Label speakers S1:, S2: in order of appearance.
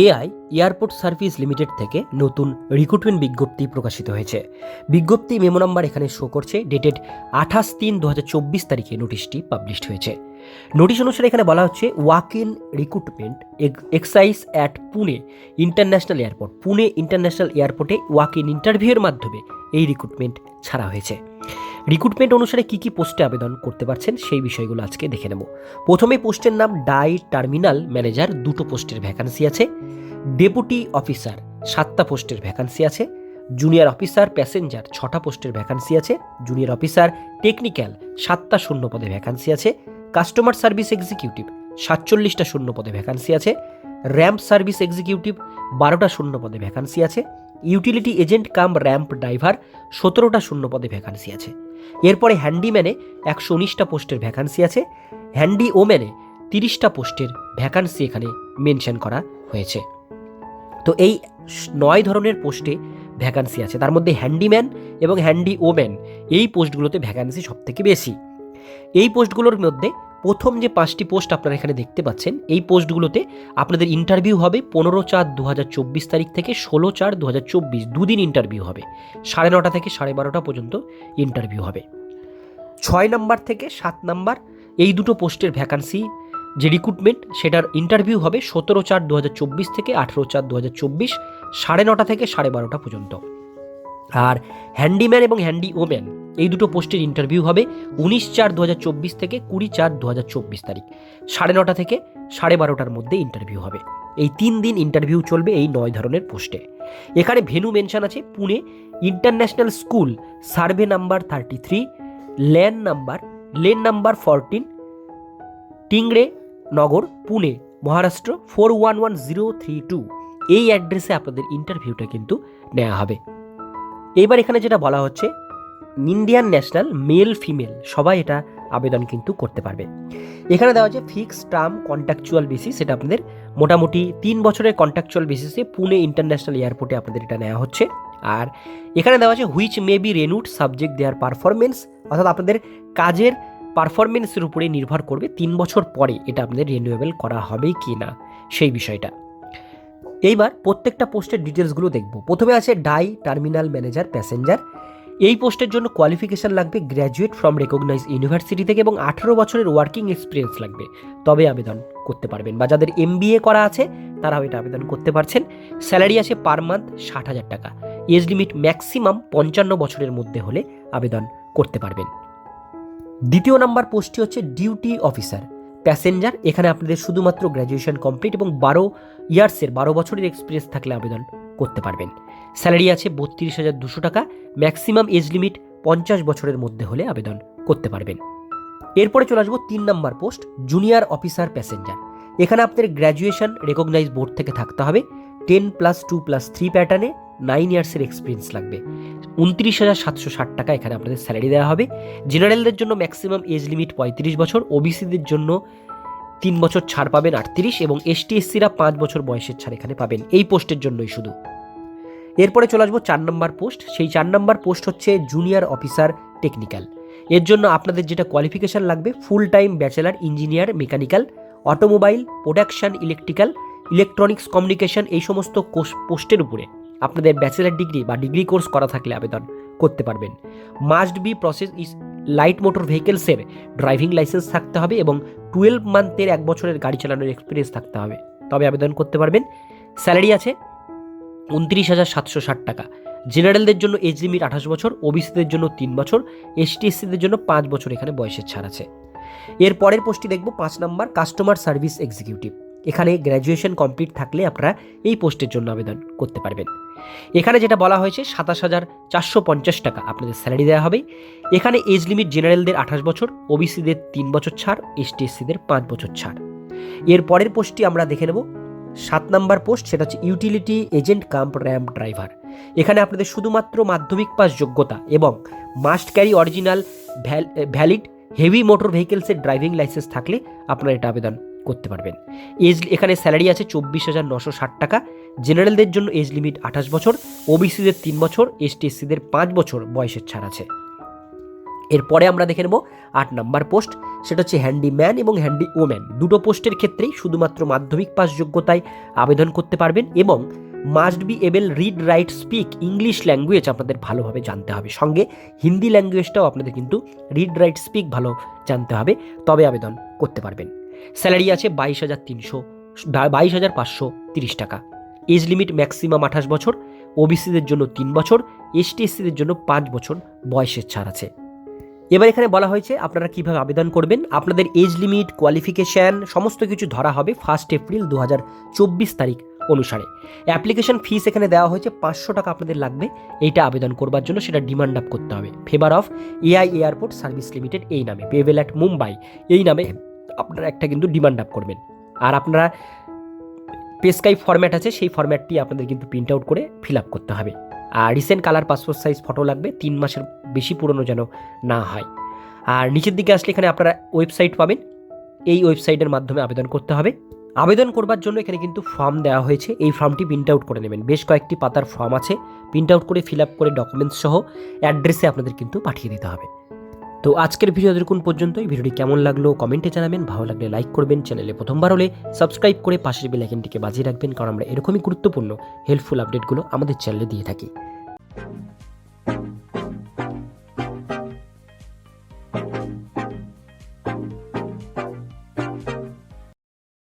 S1: AI, airport service limited থেকে নতুন recruitment বিজ্ঞপ্তি প্রকাশিত হয়েছে। বিজ্ঞপ্তি মেমো নাম্বার এখানে শো করছে ডেটেড আঠাশ তিন দু তারিখে নোটিশটি পাবলিশড হয়েছে। নোটিশ অনুসারে এখানে বলা হচ্ছে walk in recruitment exercise at Pune international airport Pune international এয়ারপোর্টে ওয়াক ইন ইন্টারভিউয়ের মাধ্যমে এই রিক্রুটমেন্ট ছাড়া হয়েছে। রিক্রুটমেন্ট অনুসারে কী কী পোস্টে আবেদন করতে পারছেন সেই বিষয়গুলো আজকে দেখে নেব। প্রথমে পোস্টের নাম ডাই টার্মিনাল ম্যানেজার দুটো পোস্টের ভ্যাকান্সি আছে। ডেপুটি অফিসার সাতটা পোস্টের ভ্যাকান্সি আছে। জুনিয়র অফিসার প্যাসেঞ্জার ছটা পোস্টের ভ্যাকান্সি আছে। জুনিয়র অফিসার টেকনিক্যাল সাতটা শূন্য পদে ভ্যাকান্সি আছে। কাস্টমার সার্ভিস এক্সিকিউটিভ সাতচল্লিশটা শূন্য পদে ভ্যাকান্সি আছে। র্যাম্প সার্ভিস এক্সিকিউটিভ, বারোটা শূন্য পদে ভ্যাকান্সি আছে। Utility agent cum ramp driver, সতেরোটা শূন্য পদে ভ্যাকান্সি আছে। এরপরে হ্যান্ডিম্যানে একশো উনিশটা পোস্টের ভ্যাকান্সি আছে। হ্যান্ডি ওম্যানে তিরিশটা পোস্টের ভ্যাকান্সি এখানে মেনশন করা হয়েছে। তো এই নয় ধরনের পোস্টে ভ্যাকান্সি আছে। তার মধ্যে হ্যান্ডিম্যান এবং হ্যান্ডি ওম্যান এই পোস্টগুলোতে ভ্যাকান্সি সবথেকে বেশি। এই পোস্টগুলোর মধ্যে প্রথম যে পাঁচটি পোস্ট আপনারা এখানে দেখতে পাচ্ছেন, এই পোস্টগুলোতে আপনাদের ইন্টারভিউ হবে পনেরো চার দু তারিখ থেকে ষোলো চার দু দুদিন ইন্টারভিউ হবে। সাড়ে নটা থেকে সাড়ে বারোটা পর্যন্ত ইন্টারভিউ হবে। ছয় নাম্বার থেকে সাত নাম্বার, এই দুটো পোস্টের ভ্যাকান্সি যে রিক্রুটমেন্ট সেটার ইন্টারভিউ হবে সতেরো চার দু থেকে আঠেরো চার দু সাড়ে নটা থেকে সাড়ে বারোটা পর্যন্ত। আর হ্যান্ডিম্যান এবং হ্যান্ডি ওম্যান এই দুটো পোস্টের ইন্টারভিউ হবে উনিশ চার দু থেকে কুড়ি চার দু তারিখ। সাড়ে নটা থেকে সাড়ে বারোটার মধ্যে ইন্টারভিউ হবে। এই তিন দিন ইন্টারভিউ চলবে এই নয় ধরনের পোস্টে। এখানে ভেনু মেনশন আছে, Pune international school survey number thirty three lane number lane number fourteen Tingre Nagar, Pune, Maharashtra four one one zero three two এই অ্যাড্রেসে আপনাদের ইন্টারভিউটা কিন্তু নেওয়া হবে। এবার এখানে যেটা বলা হচ্ছে ইন্ডিয়ান ন্যাশনাল মেল ফিমেল, সবাই এটা আবেদন কিন্তু করতে পারবে। এখানে দেওয়া আছে ফিক্স টার্ম কন্ট্রাকচুয়াল বেসিস, সেটা আপনাদের মোটামুটি তিন বছরের কন্ট্রাকচুয়াল বেসিসে পুনে ইন্টারন্যাশনাল এয়ারপোর্টে আপনাদের এটা নেওয়া হচ্ছে। আর এখানে দেওয়া আছে which may be renewed subject their performance অর্থাৎ আপনাদের কাজের পারফরমেন্সের উপরে নির্ভর করবে তিন বছর পরে এটা আপনাদের রিনিউয়েবল করা হবে কি না, সেই বিষয়টা। এইবার প্রত্যেকটা পোস্টের ডিটেলসগুলো দেখব। প্রথমে আছে ডাই টার্মিনাল ম্যানেজার প্যাসেঞ্জার। এই পোস্টের জন্য কোয়ালিফিকেশন লাগবে গ্র্যাজুয়েট ফ্রম রেকগনাইজ ইউনিভার্সিটি থেকে এবং আঠেরো বছরের ওয়ার্কিং এক্সপিরিয়েন্স লাগবে। তবে আবেদন করতে পারবেন বা যাদের এম করা আছে, তারাও এটা আবেদন করতে পারছেন। স্যালারি আছে পার মান্থ ষাট হাজার টাকা। এজ লিমিট ম্যাক্সিমাম পঞ্চান্ন বছরের মধ্যে হলে আবেদন করতে পারবেন। দ্বিতীয় নাম্বার পোস্টটি হচ্ছে ডিউটি অফিসার প্যাসেঞ্জার এখানে আপনাদের শুধুমাত্র গ্র্যাজুয়েশন কমপ্লিট এবং বারো ইয়ার্সের বারো বছরের এক্সপিরিয়েন্স থাকলে আবেদন করতে পারবেন। স্যালারি আছে বত্রিশ হাজার দুশো টাকা, ম্যাক্সিমাম এজ লিমিট পঞ্চাশ বছরের মধ্যে হলে আবেদন করতে পারবেন। এরপরে চলে আসব তিন নম্বর পোস্ট, জুনিয়র অফিসার প্যাসেঞ্জার। এখানে আপনাদের গ্র্যাজুয়েশন রেকগনাইজ বোর্ড থেকে থাকতে হবে। Ten plus two plus three প্যাটার্নে নাইন ইয়ার্সের এক্সপিরিয়েন্স লাগবে। উনত্রিশ হাজার সাতশো ষাট টাকা এখানে আপনাদের স্যালারি দেওয়া হবে। জেনারেলদের জন্য ম্যাক্সিমাম এজ লিমিট পঁয়ত্রিশ বছর, ওবিসিদের জন্য তিন বছর ছাড় পাবেন আটত্রিশ এবং এসটি এসসিরা পাঁচ বছর বয়সের ছাড় এখানে পাবেন। এই পোস্টের জন্যই শুধু। এরপরে চলে আসব চার নম্বর পোস্ট। সেই চার নম্বর পোস্ট হচ্ছে জুনিয়র অফিসার টেকনিক্যাল। এর জন্য আপনাদের যেটা কোয়ালিফিকেশান লাগবে, full time bachelor engineer, mechanical, automobile, production, electrical, electronics communication এই সমস্ত পোস্টের উপরে আপনাদের ব্যাচেলার ডিগ্রি বা ডিগ্রি কোর্স করা থাকলে আবেদন করতে পারবেন। Must be process is, light motor ভেহিকেলসের driving licence থাকতে হবে এবং টুয়েলভ মান্থের এক বছরের গাড়ি চালানোর এক্সপিরিয়েন্স থাকতে হবে। তবে আবেদন করতে পারবেন। স্যালারি আছে উনত্রিশ হাজার সাতশো ষাট টাকা। জেনারেলদের জন্য এজ লিমিট আঠাশ বছর ওবিসিদের জন্য তিন বছর এসটি এসসিদের জন্য পাঁচ বছর এখানে বয়সের ছাড় আছে। এর পরের পোস্টটি দেখব, পাঁচ নম্বর কাস্টমার সার্ভিস এক্সিকিউটিভ এখানে গ্র্যাজুয়েশন কমপ্লিট থাকলে আপনারা এই পোস্টের জন্য আবেদন করতে পারবেন। এখানে যেটা বলা হয়েছে, সাতাশ হাজার চারশো পঞ্চাশ টাকা আপনাদের স্যালারি দেওয়া হবে। এখানে এজ লিমিট জেনারেলদের আঠাশ বছর ওবিসিদের তিন বছর ছাড় এসটি এসসিদের পাঁচ বছর ছাড়। এর পরের পোস্টটি আমরা দেখে নেব। সাত নাম্বার পোস্ট সেটা হচ্ছে utility agent cum ramp driver এখানে আপনাদের শুধুমাত্র মাধ্যমিক পাস যোগ্যতা এবং must carry original valid heavy motor ভেহিকেলসের driving licence থাকলে আপনারা এটা আবেদন করতে পারবেন। এজ এখানে স্যালারি আছে চব্বিশ হাজার নশো ষাট টাকা। জেনারেলদের জন্য এজ লিমিট আঠাশ বছর, ওবিসিদের তিন বছর এসটি এসসিদের পাঁচ বছর বয়সের ছাড় আছে। এরপরে আমরা দেখে নেব আট নাম্বার পোস্ট, সেটা হচ্ছে হ্যান্ডিম্যান এবং হ্যান্ডি ওম্যান দুটো পোস্টের ক্ষেত্রেই শুধুমাত্র মাধ্যমিক পাস যোগ্যতায় আবেদন করতে পারবেন এবং must be able read, write, speak English language আপনাদের ভালোভাবে জানতে হবে। সঙ্গে হিন্দি ল্যাঙ্গুয়েজটাও আপনাদের কিন্তু রিড, রাইট, স্পিক ভালো জানতে হবে, তবে আবেদন করতে পারবেন। স্যালারি আছে বাইশ হাজার তিনশো বাইশ হাজার পাঁচশো তিরিশ টাকা। এজ লিমিট ম্যাক্সিমাম আঠাশ বছর, ওবিসিদের জন্য তিন বছর এসটি এসসিদের জন্য পাঁচ বছর বয়সের ছাড় আছে। এবার এখানে বলা হয়েছে আপনারা কীভাবে আবেদন করবেন, আপনাদের এজ লিমিট, কোয়ালিফিকেশান, সমস্ত কিছু ধরা হবে ফার্স্ট এপ্রিল দু হাজার চব্বিশ তারিখ অনুসারে। অ্যাপ্লিকেশন ফিস এখানে দেওয়া হয়েছে পাঁচশো টাকা আপনাদের লাগবে, এইটা আবেদন করবার জন্য সেটা ডিমান্ড আপ করতে হবে। Favour of AI airport service limited, এই নামে পেভেল অ্যাট মুম্বাই এই নামে। আপনারা একটা কিন্তু ডিমান্ড আপ করবেন। আর আপনারা পেস্কাই ফরম্যাট আছে, সেই ফরম্যাটটি আপনাদের কিন্তু প্রিন্ট আউট করে ফিল আপ করতে হবে। আর recent colour passport size photo লাগবে, তিন মাসের বেশি পুরনো যেন না হয়। আর নিচের দিকে আসলে এখানে আপনারা ওয়েবসাইট পাবেন। এই ওয়েবসাইটের মাধ্যমে আবেদন করতে হবে। আবেদন করবার জন্য এখানে কিন্তু ফর্ম দেওয়া হয়েছে। এই ফর্মটি প্রিন্ট আউট করে নেবেন। বেশ কয়েকটি পাতার ফর্ম আছে। প্রিন্ট আউট করে ফিল আপ করে ডকুমেন্টস সহ অ্যাড্রেসে আপনাদের কিন্তু পাঠিয়ে দিতে হবে। তো আজকের ভিডিও দেখুন পর্যন্ত এই ভিডিওটি কেমন লাগল কমেন্টে জানাবেন। ভালো লাগলে লাইক করবেন। চ্যানেলে প্রথমবার হলে সাবস্ক্রাইব করে পাশের বেলাইকনটিকে বাজিয়ে রাখবেন। কারণ আমরা এরকমই গুরুত্বপূর্ণ হেল্পফুল আপডেটগুলো আমাদের চ্যানেলে দিয়ে থাকি।